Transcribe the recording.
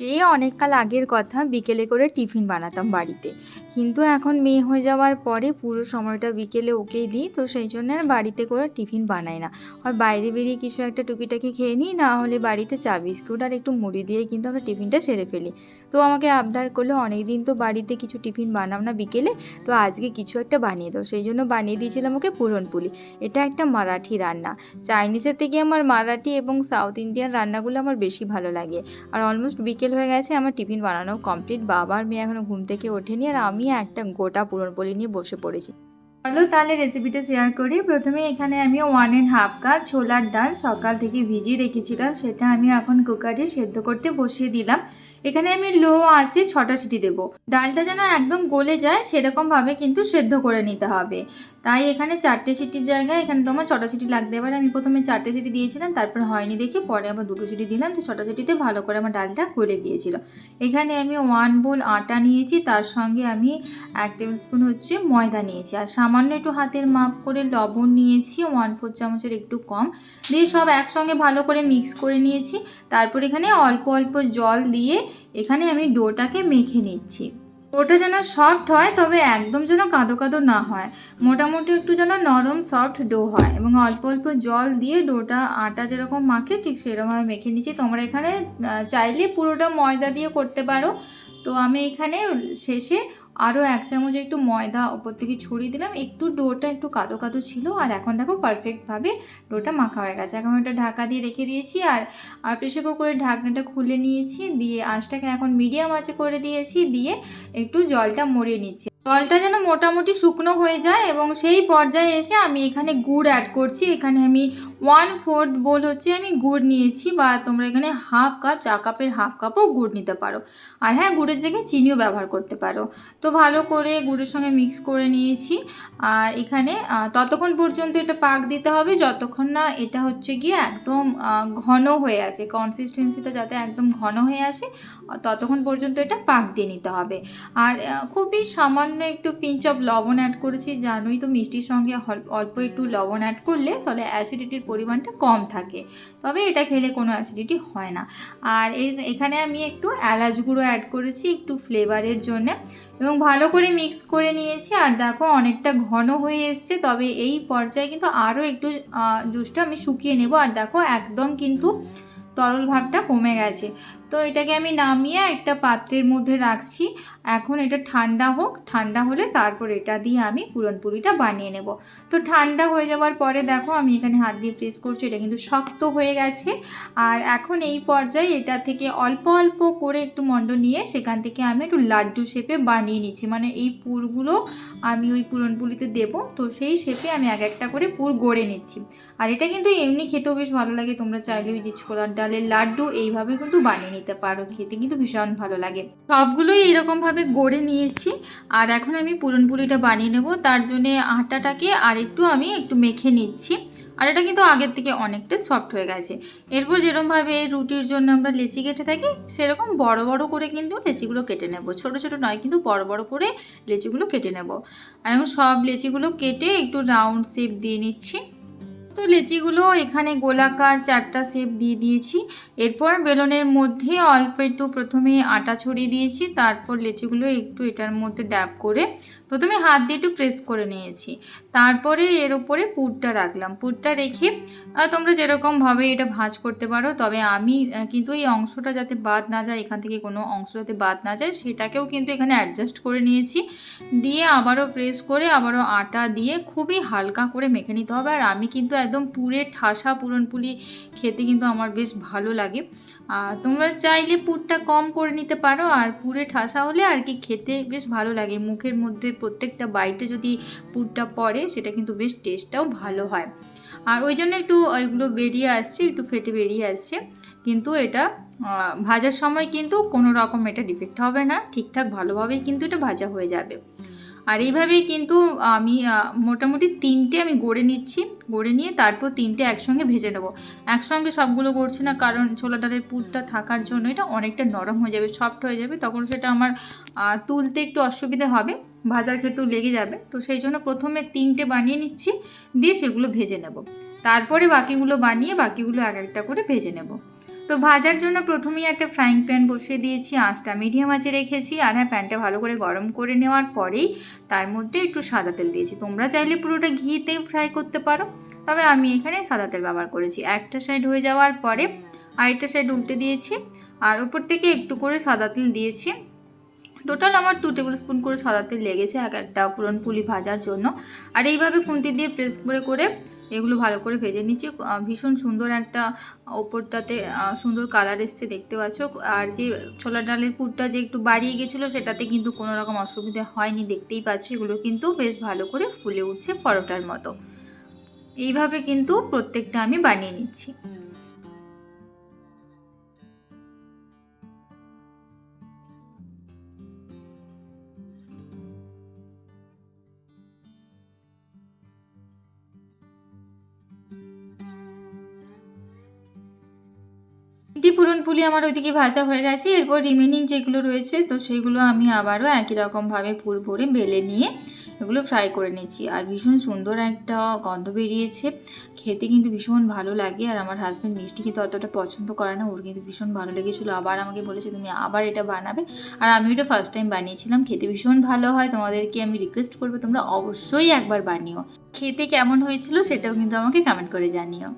সে অনেককাল আগের কথা বিকেলে করে টিফিন বানাতাম বাড়িতে। কিন্তু এখন মেয়ে হয়ে যাওয়ার পরে পুরো সময়টা বিকেলে ওকেই দিই, তো সেই জন্য আর বাড়িতে করে টিফিন বানাই না। আর বাইরে বেরিয়ে কিছু একটা টুকিটাকি খেয়ে নিই, না হলে বাড়িতে চা, বিস্কুট আর একটু মুড়ি দিয়ে কিন্তু আমরা টিফিনটা সেরে ফেলি। তো আমাকে আবদার করলে অনেক দিন তো বাড়িতে কিছু টিফিন বানাম না বিকেলে, তো আজকে কিছু একটা বানিয়ে দাও। সেই জন্য বানিয়ে দিয়েছিলাম ওকে পুরনপুলি এটা একটা মারাঠি রান্না। চাইনিজের থেকে আমার মারাঠি এবং সাউথ ইন্ডিয়ান রান্নাগুলো আমার বেশি ভালো লাগে। আর অলমোস্ট বিকেল হয়ে গেছে, আমার টিফিন বানানো কমপ্লিট বাবার মেয়ে এখনও ঘুম থেকে ওঠেনি আর আমি একটা গোটা পুরনপলি নিয়ে বসে পড়েছি। চলো তাহলে রেসিপিটা শেয়ার করি। প্রথমে এখানে আমি ওয়ান অ্যান্ড হাফ কাপ ছোলার ডাল সকাল থেকে ভিজিয়ে রেখেছিলাম। সেটা আমি এখন কুকারে সেদ্ধ করতে বসিয়ে দিলাম। এখানে আমি লো আছে ছটা সিটি দেবো। ডালটা যেন একদম গলে যায় সেরকমভাবে কিন্তু সেদ্ধ করে নিতে হবে। তাই এখানে চারটে সিটির জায়গায় এখানে তোমার ছটা সিটি লাগতে পারে। আমি প্রথমে চারটে সিটি দিয়েছিলাম, তারপর হয়নি দেখে পরে আবার দুটো সিটি দিলাম। তো ছটা সিটিতে ভালো করে আমার ডালটা গলে গিয়েছিল। এখানে আমি ওয়ান বোল আটা নিয়েছি, তার সঙ্গে আমি এক টেবিল স্পুন হচ্ছে ময়দা নিয়েছি। আর সামান্য একটু হাতের মাপ করে লবণ নিয়েছি ওয়ান ফোর চামচের একটু কম। দিয়ে সব একসঙ্গে ভালো করে মিক্স করে নিয়েছি। তারপর এখানে অল্প অল্প জল দিয়ে এখানে আমি ডোটাকে মেখে নিচ্ছি। ওটা যেন সফট হয়, তবে একদম যেন কাঁদো কাঁদো না হয়। মোটামুটি একটু যেন নরম সফট ডো হয় এবং অল্প অল্প জল দিয়ে ডোটা আটা যেরকম মাখে, ঠিক সেরকমভাবে মেখে নিচ্ছি। তোমরা এখানে চাইলে পুরোটা ময়দা দিয়ে করতে পারো। তো আমি এখানে শেষে আরও এক চামচ একটু ময়দা ওপর থেকে ছড়িয়ে দিলাম। একটু ডোটা একটু কাদো কাদো ছিল আর এখন দেখো পারফেক্টভাবে ডোটা মাখা হয়ে গেছে। এখন ওটা ঢাকা দিয়ে রেখে দিয়েছি আর আর প্রেশার কুকারের ঢাকনাটা খুলে নিয়েছি। দিয়ে আঁচটাকে এখন মিডিয়াম আঁচে করে দিয়েছি। দিয়ে একটু জলটা মরিয়ে নিচ্ছি। জলটা যেন মোটামুটি শুকনো হয়ে যায় এবং সেই পর্যায়ে এসে আমি এখানে গুড় অ্যাড করছি। এখানে আমি ওয়ান ফোর্থ বোল হচ্ছে আমি গুড় নিয়েছি বা তোমরা এখানে হাফ কাপ চা কাপের হাফ কাপও গুড় নিতে পারো। আর হ্যাঁ গুড়ের জায়গায় চিনিও ব্যবহার করতে পারো। তো ভালো করে গুড়ের সঙ্গে মিক্স করে নিয়েছি। আর এখানে ততক্ষণ পর্যন্ত এটা পাক দিতে হবে। যতক্ষণ না এটা হচ্ছে গিয়ে একদম ঘন হয়ে আসে। কনসিস্টেন্সিটা যাতে একদম ঘন হয়ে আসে, ততক্ষণ পর্যন্ত এটা পাক দিয়ে নিতে হবে। আর খুবই সামান্য একটু পিঞ্চ অফ লবণ অ্যাড করেছি। জানোই তো মিষ্টির সঙ্গে অল্প একটু লবণ অ্যাড করলে তাহলে অ্যাসিডিটির পরিমাণটা কম থাকে। তবে এটা খেলে কোনো অ্যাসিডিটি হয় না। আর এখানে আমি একটু এলাচ গুঁড়ো অ্যাড করেছি একটু ফ্লেভারের জন্য। এবং ভালো করে মিক্স করে নিয়েছি। আর দেখো অনেকটা ঘন হয়ে এসছে। তবে এই পর্যায়ে কিন্তু আরও একটু জুসটা আমি শুকিয়ে নেব। আর দেখো একদম কিন্তু তরল ভাবটা কমে গেছে। তো এটাকে আমি নামিয়ে একটা পাত্রের মধ্যে রাখছি। এখন এটা ঠান্ডা হোক, ঠান্ডা হলে তারপর এটা দিয়ে আমি পুরনপুরিটা বানিয়ে নেব। তো ঠান্ডা হয়ে যাওয়ার পরে দেখো আমি এখানে হাত দিয়ে প্রেস করছি, এটা কিন্তু শক্ত হয়ে গেছে। আর এখন এই পর্যায়ে এটা থেকে অল্প অল্প করে একটু মণ্ড নিয়ে সেখান থেকে আমি একটু লাড্ডু শেপে বানিয়ে নিচ্ছি। মানে এই পুরগুলো আমি ওই পুরনপুলিতে দেব, তো সেই শেপে আমি এক একটা করে পুর গড়ে নিচ্ছি। আর এটা কিন্তু এমনি খেতেও বেশ ভালো লাগে, তোমরা চাইলে ওই যে ছোলার ডালের লাড্ডু এইভাবে কিন্তু বানিয়ে নিতে পারো খেতে, কিন্তু ভীষণ ভালো লাগে। সবগুলোই এরকমভাবে গড়ে নিয়েছি, আর এখন আমি পুরনপুলিটা বানিয়ে নেব, তার জন্যে আটাটাকে আর একটু আমি একটু মেখে নিচ্ছি। আর এটা কিন্তু আগের থেকে অনেকটা সফট হয়ে গেছে। এরপর যেরকমভাবে রুটির জন্য আমরা লেচি কেটে থাকি, সেরকম বড় বড় করে কিন্তু লেচিগুলো কেটে নেব। ছোট ছোট নয়, কিন্তু বড় বড় করে লেচিগুলো কেটে নেব। আর এখন সব লেচিগুলো কেটে একটু রাউন্ড শেপ দিয়ে নিচ্ছি। তো লেচিগুলো এখানে গোলাকার চারটা শেপ দিয়ে দিয়েছি। এরপর বেলনের মধ্যে অল্প একটু প্রথমে আটা ছড়িয়ে দিয়েছি, তারপর লেচিগুলো একটু এটার মধ্যে ড্যাপ করে প্রথমে হাত দিয়ে একটু প্রেস করে নিয়েছি। তারপরে এর উপরে পুরটা রাখলাম। পুরটা রেখে তোমরা যেরকমভাবে এটা ভাঁজ করতে পারো, তবে আমি কিন্তু এই অংশটা যাতে বাদ না যায়, এখান থেকে কোনো অংশ যাতে বাদ না যায়, সেটাকেও কিন্তু এখানে অ্যাডজাস্ট করে নিয়েছি। দিয়ে আবারও প্রেস করে আবারও আটা দিয়ে খুবই হালকা করে মেখে নিতে হবে। আর আমি কিন্তু একদম পুরে ঠাসা পুরনপুলি খেতে কিন্তু আমার বেশ ভালো লাগে। আর তোমরা চাইলে পুরটা কম করে নিতে পারো, আর পুরে ঠাসা হলে আর কি খেতে বেশ ভালো লাগে। মুখের মধ্যে প্রত্যেকটা বাইটে যদি পুরটা পড়ে, সেটা কিন্তু বেশ টেস্টটাও ভালো হয়। আর ওই জন্য একটু ওইগুলো বেরিয়ে আসছে, একটু ফেটে বেরিয়ে আসছে। কিন্তু এটা ভাজার সময় কিন্তু কোনো রকম এটা ডিফেক্ট হবে না। ঠিকঠাক ভালোভাবেই কিন্তু এটা ভাজা হয়ে যাবে। আর এইভাবেই কিন্তু আমি মোটামুটি তিনটে আমি গড়ে নিচ্ছি। গড়ে নিয়ে তারপর তিনটে একসঙ্গে ভেজে নেব। একসঙ্গে সবগুলো করছি না, কারণ ছোলা ডালের পুরটা থাকার জন্য এটা অনেকটা নরম হয়ে যাবে সফট হয়ে যাবে। তখন সেটা আমার তুলতে একটু অসুবিধা হবে, ভাজার ক্ষেত্রেও লেগে যাবে। তো সেই জন্য প্রথমে তিনটে বানিয়ে নিচ্ছি, দিয়ে সেগুলো ভেজে নেব। তারপরে বাকিগুলো বানিয়ে বাকিগুলো এক একটা করে ভেজে নেব। তো ভাজার জন্য প্রথমেই একটা ফ্রাইং প্যান বসিয়ে দিয়েছি, আঁচটা মিডিয়াম আঁচে রেখেছি আর হ্যাঁ প্যানটা ভালো করে গরম করে নেওয়ার পরেই তার মধ্যে একটু সাদা তেল দিয়েছি। তোমরা চাইলে পুরোটা ঘিতে ফ্রাই করতে পারো, তবে আমি এখানে সাদা তেল ব্যবহার করেছি। একটা সাইড হয়ে যাওয়ার পরে আরেকটা সাইড উল্টে দিয়েছি আর উপর থেকে একটু করে সাদা তেল দিয়েছি। টোটাল আমার টু টেবিল স্পুন করে সাদা তেল লেগেছে, এক একটা পুরন পুলি ভাজার জন্য। আর এইভাবে খুন্তি দিয়ে প্রেস করে করে এগুলো ভালো করে ভেজে নিচ্ছি। ভীষণ সুন্দর একটা ওপরটাতে সুন্দর কালার এসছে, দেখতে পাচ্ছ। আর যে ছোলা ডালের পুরটা যে একটু বাড়িয়ে গেছিল, সেটাতে কিন্তু কোনো রকম অসুবিধা হয়নি, দেখতেই পাচ্ছ। এগুলো কিন্তু বেশ ভালো করে ফুলে উঠছে পরোটার মতো। এইভাবে কিন্তু প্রত্যেকটা আমি বানিয়ে নিচ্ছি। তিনটি পুরনপুলি আমার ওইদিকে ভাজা হয়ে গেছে। এরপর রিমেনিং যেগুলো রয়েছে, তো সেগুলো আমি আবারও একই রকমভাবে পুর ভরে বেলে নিয়ে এগুলো ফ্রাই করে নিয়েছি আর ভীষণ সুন্দর একটা গন্ধ বেরিয়েছে। খেতে কিন্তু ভীষণ ভালো লাগে আর আমার হাজব্যান্ড মিষ্টি খেতে অতটা পছন্দ করে না, ওর কিন্তু ভীষণ ভালো লেগেছিলো। আবার আমাকে বলেছে, তুমি আবার এটা বানাবে। আর আমি ওটা ফার্স্ট টাইম বানিয়েছিলাম। খেতে ভীষণ ভালো হয়, তোমাদেরকে আমি রিকোয়েস্ট করব, তোমরা অবশ্যই একবার বানিও। খেতে কেমন হয়েছিল সেটাও কিন্তু আমাকে কমেন্ট করে জানিও।